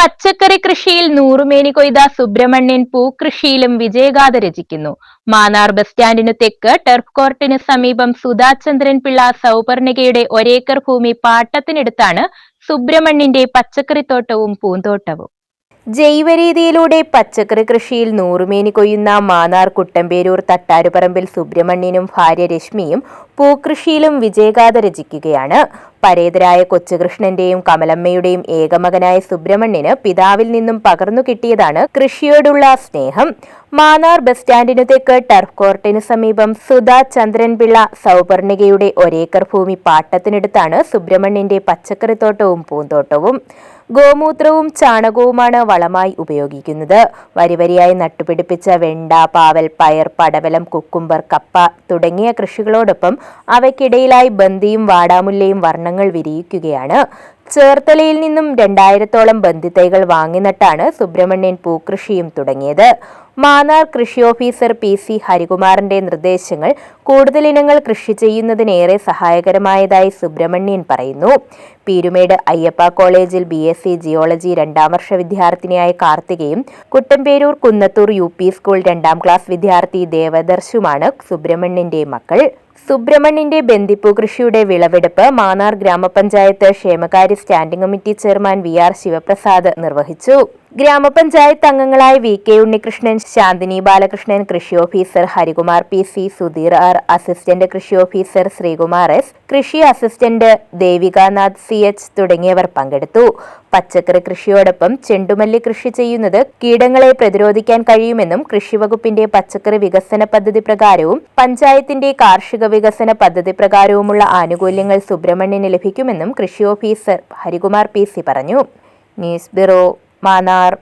പച്ചക്കറി കൃഷിയിൽ നൂറുമേനി കൊയ്ത സുബ്രഹ്മണ്യൻ പൂക്കൃഷിയിലും വിജയഗാഥ രചിക്കുന്നു. മാന്നാർ ബസ് സ്റ്റാൻഡിനു തെക്ക് ടെർഫ് കോർട്ടിന് സമീപം സുധാചന്ദ്രൻ പിള്ള സൗപർണികയുടെ ഒരേക്കർ ഭൂമി പാട്ടത്തിനെടുത്താണ് സുബ്രഹ്മണ്യന്റെ പച്ചക്കറിത്തോട്ടവും പൂന്തോട്ടവും. ജൈവരീതിയിലൂടെ പച്ചക്കറി കൃഷിയിൽ നൂറുമേനി കൊയ്യുന്ന മാന്നാർ കുട്ടമ്പേരൂർ തട്ടാരുപറമ്പിൽ സുബ്രഹ്മണ്യനും ഭാര്യ രശ്മിയും പൂക്കൃഷിയിലും വിജയഗാഥ രചിക്കുകയാണ്. പരേതരായ കൊച്ചുകൃഷ്ണന്റെയും കമലമ്മയുടെയും ഏകമകനായ സുബ്രഹ്മണ്യന് പിതാവിൽ നിന്നും പകർന്നു കിട്ടിയതാണ് കൃഷിയോടുള്ള സ്നേഹം. മാന്നാർ ബസ് സ്റ്റാൻഡിനു തെക്ക് ടർഫ് കോർട്ടിന് സമീപം സുധാ ചന്ദ്രൻപിള്ള സൗപർണികയുടെ ഒരേക്കർ ഭൂമി പാട്ടത്തിനെടുത്താണ് സുബ്രഹ്മണ്യന്റെ പച്ചക്കറിത്തോട്ടവും പൂന്തോട്ടവും. ഗോമൂത്രവും ചാണകവുമാണ് വളമായി ഉപയോഗിക്കുന്നത്. വരിവരിയായി നട്ടുപിടിപ്പിച്ച വെണ്ട പാവൽ പയർ പടവലം കുക്കുംബർ കപ്പ തുടങ്ങിയ കൃഷികളോടൊപ്പം അവയ്ക്കിടയിലായി ബന്ദിയും വാടാമുല്ലയും വർണങ്ങൾ വിരിയിക്കുകയാണ്. ചേർത്തലയിൽ നിന്നും രണ്ടായിരത്തോളം ബന്ധിത്തൈകൾ വാങ്ങി നട്ടാണ് സുബ്രഹ്മണ്യൻ പൂക്കൃഷിയും തുടങ്ങിയത്. മാന്നാർ കൃഷി ഓഫീസർ പി സി ഹരികുമാറിന്റെ നിർദ്ദേശങ്ങൾ കൂടുതൽ ഇനങ്ങൾ കൃഷി ചെയ്യുന്നതിനേറെ സഹായകരമായതായി സുബ്രഹ്മണ്യൻ പറയുന്നു. പീരുമേട് അയ്യപ്പ കോളേജിൽ ബി എസ് സി ജിയോളജി രണ്ടാം വർഷ വിദ്യാർത്ഥിനിയായ കാർത്തികയും Kuttamperoor Kunnathoor U P school രണ്ടാം ക്ലാസ് വിദ്യാർത്ഥി ദേവദർശുമാണ് സുബ്രഹ്മണ്യന്റെ മക്കൾ. സുബ്രഹ്മണ്യന്റെ ബന്ദിപ്പു കൃഷിയുടെ വിളവെടുപ്പ് മാന്നാർ ഗ്രാമപഞ്ചായത്ത് ക്ഷേമകാര്യ standing committee chairman V R Sivaprasad നിർവഹിച്ചു. ഗ്രാമപഞ്ചായത്ത് അംഗങ്ങളായ വി കെ ഉണ്ണികൃഷ്ണൻ ശാന്തിനി ബാലകൃഷ്ണൻ കൃഷി officer Harikumar P C Sudheer R assistant കൃഷി ഓഫീസർ ശ്രീകുമാർ എസ് കൃഷി അസിസ്റ്റന്റ് ദേവികാനാഥ് സി എച്ച് തുടങ്ങിയവർ പങ്കെടുത്തു. പച്ചക്കറി കൃഷിയോടൊപ്പം ചെണ്ടുമല്ലി കൃഷി ചെയ്യുന്നത് കീടങ്ങളെ പ്രതിരോധിക്കാൻ കഴിയുമെന്നും കൃഷിവകുപ്പിന്റെ പച്ചക്കറി വികസന പദ്ധതി പ്രകാരവും പഞ്ചായത്തിന്റെ കാർഷിക വികസന പദ്ധതി പ്രകാരവുമുള്ള ആനുകൂല്യങ്ങൾ സുബ്രഹ്മണ്യന് ലഭിക്കുമെന്നും കൃഷി ഓഫീസർ ഹരികുമാർ പി സി പറഞ്ഞു. News bureau Mannar